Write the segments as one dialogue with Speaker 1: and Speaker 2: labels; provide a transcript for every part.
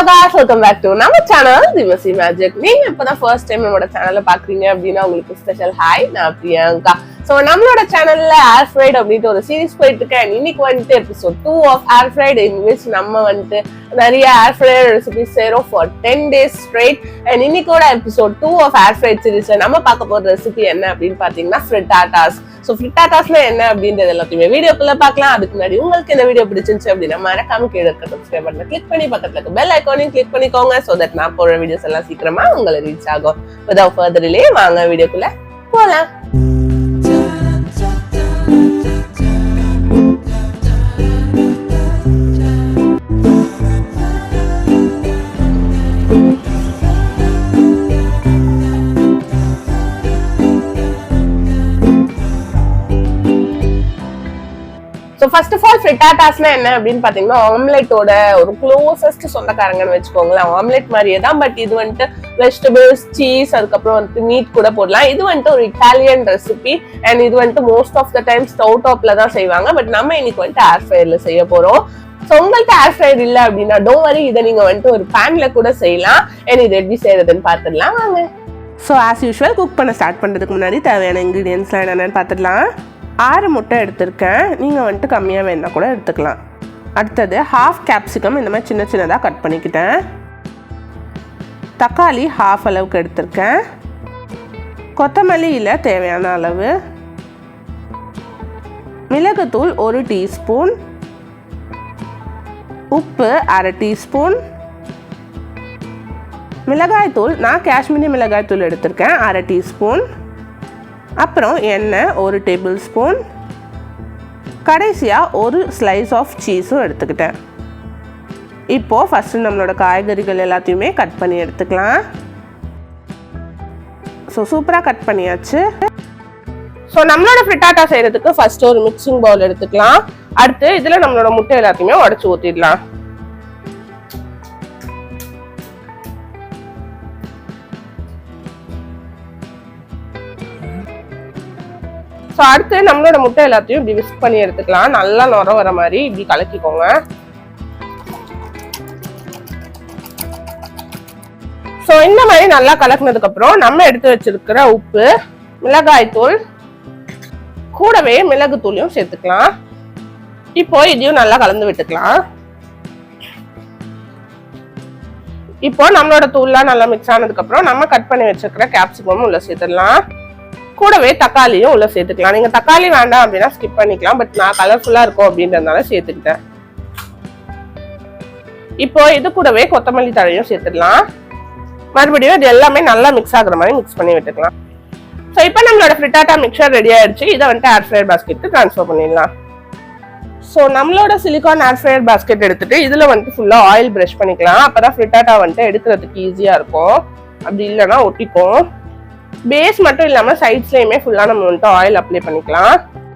Speaker 1: Hello guys welcome back to நம்ம channel திவசி magic நீங்க இப்பதான் ஃபர்ஸ்ட் டைம் நம்மளோட சேனலை பாக்குறீங்க அப்படின்னா உங்களுக்கு ஸ்பெஷல் ஹாய் நான் பிரியங்கா. ஸோ நம்மளோட சேனல்ல ஏர் ஃப்ரைட் அப்படின்ட்டு ஒரு சீரிஸ் போயிட்டு இருக்கேன் இன்னைக்கு வந்துட்டு episode two of air fried in நம்ம வந்துட்டு நிறைய ஏர் ஃப்ரைட் ரெசிபிஸ் சேரும் for ten days straight and இன்னைக்கோட episode two of air fried நம்ம பார்க்க போற ரெசிபி என்ன அப்படின்னு பாத்தீங்கன்னா ஃப்ரிட்டாட்டாஸ் ஸோ ஃப்ரிட்டாட்டாஸ்ல என்ன அப்படின்றது எல்லாத்தையுமே வீடியோக்குள்ள பார்க்கலாம். அதுக்கு முன்னாடி உங்களுக்கு இந்த வீடியோ பிடிச்சிருந்துச்சு அப்படின்னா மறக்காம கீழே இருக்க சப்ஸ்கிரைப் பண்ண கிளிக் பண்ணி பக்கத்துல இருக்க பெல் ஐக்கானையும் கிளிக் பண்ணிக்கோங்க ஸோ தட் நான் போடுற வீடியோஸ் எல்லாம் சீக்கிரமா உங்களை ரீச் ஆகும். விதவுட் ஃபர்தர் வாங்க வீடியோக்குள்ள போகலாம் ஸோ ஃபர்ஸ்ட் ஆஃப் ஆல் ஃப்ரிட்டாட்டாஸ்னா என்ன அப்படின்னு பார்த்தீங்கன்னா ஆம்லெட்டோட ஒரு க்ளோசஸ்ட் சொந்தக்காரங்கன்னு வச்சுக்கோங்களேன். ஆம்லெட் மாதிரியே தான் பட் இது வந்துட்டு வெஜிடபிள்ஸ் சீஸ் அதுக்கப்புறம் வந்துட்டு மீட் கூட போடலாம். இது வந்துட்டு ஒரு இட்டாலியன் ரெசிபி அண்ட் இது வந்துட்டு most of the time stove டாப்ல தான் செய்வாங்க. பட் நம்ம இன்னைக்கு வந்துட்டு ஏர் ஃப்ரையர்ல செய்ய போறோம். ஸோ உங்கள்கிட்ட ஏர் ஃப்ரையர் இல்லை அப்படின்னா டோ வரி இதை நீங்க வந்துட்டு ஒரு பேன்ல கூட செய்யலாம். அண்ட் இது எப்படி செய்யறதுன்னு பார்த்துடலாம் வாங்க. ஸோ ஆஸ் யூஷுவல் குக் பண்ண ஸ்டார்ட் பண்ணுறதுக்கு முன்னாடி தேவையான இன்க்ரீடியன்ஸ்லாம் என்னென்னு பார்த்துடலாம் ஆறு முட்டை எடுத்திருக்கேன். நீங்கள் வந்துட்டு கம்மியாக வேணால் கூட எடுத்துக்கலாம். அடுத்தது ஹாஃப் கேப்சிகம் இந்த மாதிரி சின்ன சின்னதாக கட் பண்ணிக்கிட்டேன். தக்காளி ஹாஃப் அளவுக்கு எடுத்திருக்கேன். கொத்தமல்லியில் தேவையான அளவு. மிளகுத்தூள் ஒரு டீஸ்பூன். உப்பு அரை டீஸ்பூன். மிளகாய்த்தூள் நான் காஷ்மீரி மிளகாய்த்தூள் எடுத்திருக்கேன் அரை டீஸ்பூன். அப்புறம் எண்ணெய் ஒரு டேபிள் ஸ்பூன் கடைசியாக ஒரு ஸ்லைஸ் ஆஃப் சீஸும் எடுத்துக்கிட்டேன். இப்போது ஃபஸ்ட்டு நம்மளோட காய்கறிகள் எல்லாத்தையுமே கட் பண்ணி எடுத்துக்கலாம். ஸோ சூப்பராக கட் பண்ணியாச்சு. ஸோ நம்மளோட ஃப்ரிட்டாட்டா செய்கிறதுக்கு ஃபஸ்ட்டு ஒரு மிக்சிங் பவுல் எடுத்துக்கலாம். அடுத்து இதில் நம்மளோட முட்டை எல்லாத்தையுமே உடச்சி ஊற்றிடலாம் ஸோ அடுத்து நம்மளோட முட்டை எல்லாத்தையும் இப்படி விஸ்க் பண்ணி எடுத்துக்கலாம். நல்லா நுர வர மாதிரி இப்படி கலக்கிக்கோங்க. ஸோ இந்த மாதிரி நல்லா கலக்குனதுக்கப்புறம் நம்ம எடுத்து வச்சிருக்கிற உப்பு மிளகாய்த்தூள் கூடவே மிளகு தூளையும் சேர்த்துக்கலாம். இப்போ இதையும் நல்லா கலந்து விட்டுக்கலாம். இப்போ நம்மளோட தூள்லாம் நல்லா மிக்ஸ் ஆனதுக்கப்புறம் நம்ம கட் பண்ணி வச்சிருக்கிற கேப்சிகமும் உள்ள சேர்த்துடலாம். கூடவே தக்காளியும் உள்ள சேர்த்துக்கலாம். நீங்க தக்காளி வேண்டாம் அப்படின்னா ஸ்கிப் பண்ணிக்கலாம். பட் நான் கலர்ஃபுல்லா இருக்கும் அப்படின்றதுனால சேர்த்துக்கிட்டேன். இப்போ இது கூடவே கொத்தமல்லி தழையும் சேர்த்துடலாம். மறுபடியும் இது எல்லாமே நல்லா மிக்ஸ் ஆகுற மாதிரி மிக்ஸ் பண்ணி விட்டுக்கலாம். ஸோ இப்போ நம்மளோட ஃப்ரிட்டாட்டா மிக்சர் ரெடி ஆயிடுச்சு. இதை வந்துட்டு ஏர் ஃப்ரையர் பாஸ்கெட்டு ட்ரான்ஸ்ஃபர் பண்ணிடலாம். ஸோ நம்மளோட சிலிகான் ஏர் ஃப்ரையர் பாஸ்கெட் எடுத்துட்டு இதில் வந்துட்டு ஃபுல்லாக ஆயில் ப்ரஷ் பண்ணிக்கலாம். அப்போ தான் ஃப்ரிட்டாட்டா வந்துட்டு எடுக்கிறதுக்கு ஈஸியாக இருக்கும். அப்படி இல்லைன்னா ஒட்டிக்கும். பேஸ் மட்டும் இல்லாம சைட்ஸ்லயுமே ஃபுல்லா நம்ம வந்துட்டு ஆயில் அப்ளை பண்ணிக்கலாம்.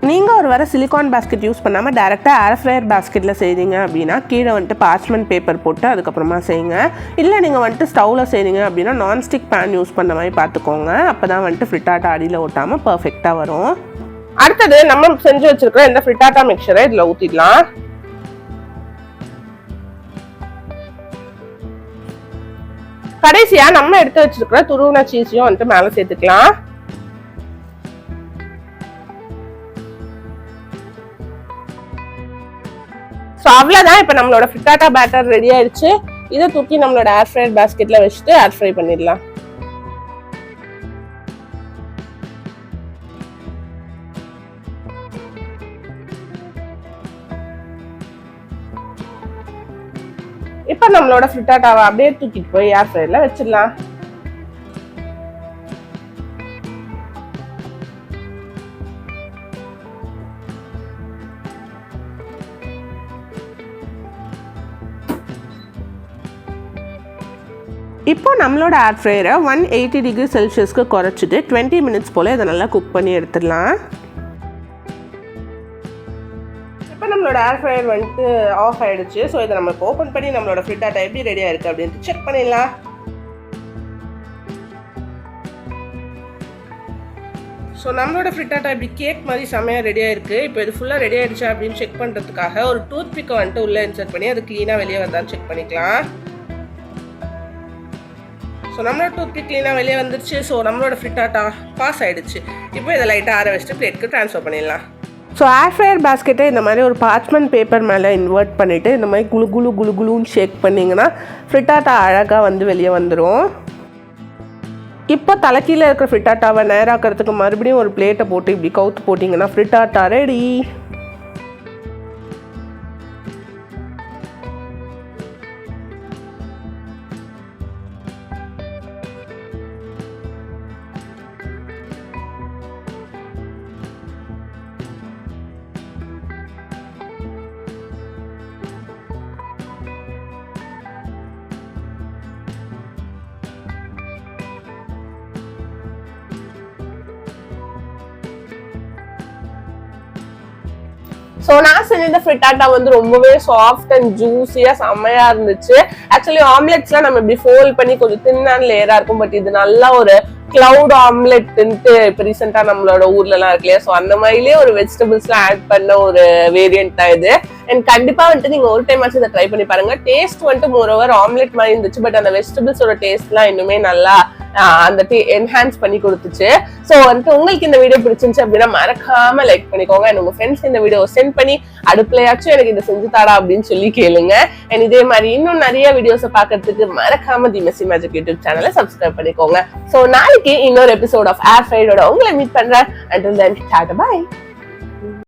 Speaker 1: நீங்கள் ஒரு வர சிலிகான் பாஸ்கெட் யூஸ் பண்ணாமல் டேரெக்டாக ஏர் ஃப்ரையர் பாஸ்கெட்டில் செய்றீங்க அப்படின்னா கீழே வந்துட்டு பார்ச்மெண்ட் பேப்பர் போட்டு அதுக்கப்புறமா செய்யுங்க. இல்லை நீங்கள் வந்துட்டு ஸ்டவ்வில் செய்றீங்க அப்படின்னா நான்ஸ்டிக் பேன் யூஸ் பண்ண மாதிரி பார்த்துக்கோங்க. அப்போ தான் வந்துட்டு ஃப்ரிட்டாட்டா அடியில் ஒட்டாமல் பர்ஃபெக்டாக வரும். அடுத்தது நம்ம செஞ்சு வச்சிருக்கிற இந்த ஃப்ரிட்டாட்டா மிக்சரை இதில் ஊற்றிடலாம் கடைசியா நம்ம எடுத்து வச்சிருக்கிற துருவன சீஸையும் வந்துட்டு மேல சேர்த்துக்கலாம். ஸோ அவ்வளோதான் இப்போ நம்மளோட ஃபிட்டாட்டா பேட்டர் ரெடி ஆயிடுச்சு. இதை தூக்கி நம்மளோட ஏர் ஃப்ரையர் பாஸ்கெட்ல வச்சுட்டு ஏர் ஃப்ரை பண்ணிடலாம். இப்போ நம்மளோட ஃபிட்டாட்டாவை அப்படியே தூக்கிட்டு போய் ஏர் ஃப்ரையரில் வச்சிடலாம். இப்போ நம்மளோட ஏர் ஃப்ரையரை ஒன் எயிட்டி டிகிரி செல்சியஸ்க்கு குறைச்சிட்டு டுவெண்ட்டி மினிட்ஸ் போல் இதை நல்லா குக் பண்ணி எடுத்துடலாம். நம்மளோட ஏர் ஃப்ரையர் வந்துட்டு ஆஃப் ஆயிடுச்சு. ஸோ இதை நம்ம ஓப்பன் பண்ணி நம்மளோட ஃபிட்டாட்டா எப்படி ரெடியாக இருக்குது அப்படின்ட்டு செக் பண்ணிடலாம். ஸோ நம்மளோட ஃப்ரிட்டாட்டா இப்படி கேக் மாதிரி செம்மையாக ரெடியாக இருக்குது இப்போ இது ஃபுல்லாக ரெடி ஆயிடுச்சா அப்படின்னு செக் பண்ணுறதுக்காக ஒரு டூத் பிக்கை வந்துட்டு உள்ளே இன்சர்ட் பண்ணி அது க்ளீனாக வெளியே வந்தான்னு செக் பண்ணிக்கலாம். ஸோ நம்மளோட டூத் பிக் க்ளீனாக வெளியே வந்துருச்சு. ஸோ நம்மளோட ஃப்ரிட்டாட்டா பாஸ் ஆயிடுச்சு. இப்போ இதை லைட்டாக ஆற வச்சுட்டு பிளேட்க்கு ட்ரான்ஸ்ஃபர் பண்ணிடலாம். ஸோ ஏர் ஃப்ரையர் பேஸ்கெட்டை இந்த மாதிரி ஒரு பார்ச்மெண்ட் பேப்பர் மேலே இன்வெர்ட் பண்ணிவிட்டு இந்த மாதிரி குளு குளு குளு குழுன்னு ஷேக் பண்ணிங்கன்னா ஃப்ரிட்டாட்டா அழகாக வந்து வெளியே வந்துடும் இப்போ தலைக்கீழ இருக்கிற ஃப்ரிட்டாட்டாவை நேராக்கிறதுக்கு மறுபடியும் ஒரு பிளேட்டை போட்டு இப்படி கவுத்து போட்டிங்கன்னா ஃப்ரிட்டாட்டா ரெடி ஸோ நான் செஞ்ச இந்த ஃப்ரிட்டாட்டா வந்து ரொம்பவே சாஃப்ட் அண்ட் ஜூஸியாக செம்மையா இருந்துச்சு. ஆக்சுவலி ஆம்லெட்ஸ்லாம் நம்ம இப்படி ஃபோல்ட் பண்ணி கொஞ்சம் தின்னான லேயரா இருக்கும் பட் இது நல்லா ஒரு கிளவுட் ஆம்லெட்ன்ட்டு இப்போ ரீசெண்டாக நம்மளோட ஊர்லலாம் இருக்கு இல்லையா? ஸோ அந்த மாதிரிலே ஒரு வெஜிடபிள்ஸ்லாம் ஆட் பண்ண ஒரு வேரியன்ட் தான் இது. அண்ட் கண்டிப்பாக வந்துட்டு நீங்கள் ஒரு டைம் ஆச்சு இதை ட்ரை பண்ணி பாருங்க. டேஸ்ட் வந்துட்டு மோர் ஓவர் ஆம்லெட் மாதிரி இருந்துச்சு. பட் அந்த வெஜிடபிள்ஸோட டேஸ்ட்லாம் இன்னுமே நல்லா அந்த டே என்ஹான்ஸ் பண்ணி கொடுத்துச்சு. ஸோ வந்துட்டு உங்களுக்கு இந்த வீடியோ பிடிச்சிருந்துச்சு அப்படின்னா மறக்காம லைக் பண்ணிக்கோங்க. அண்ட் உங்க ஃப்ரெண்ட்ஸ் இந்த வீடியோ சென்ட் பண்ணி அடுப்புலையாச்சும் எனக்கு இதை செஞ்சு தாடா அப்படின்னு சொல்லி கேளுங்க. அண்ட் இதே மாதிரி இன்னும் நிறைய வீடியோஸை பார்க்கறதுக்கு மறக்காம தி மெஸ்ஸி மேஜிக் யூடியூப் சேனலை சப்ஸ்கிரைப் பண்ணிக்கோங்க. ஸோ நாளைக்கு இன்னொரு எபிசோட் ஆஃப் ஏர் ஃப்ரைடோட உங்களை மீட் பண்றேன். And then tata bye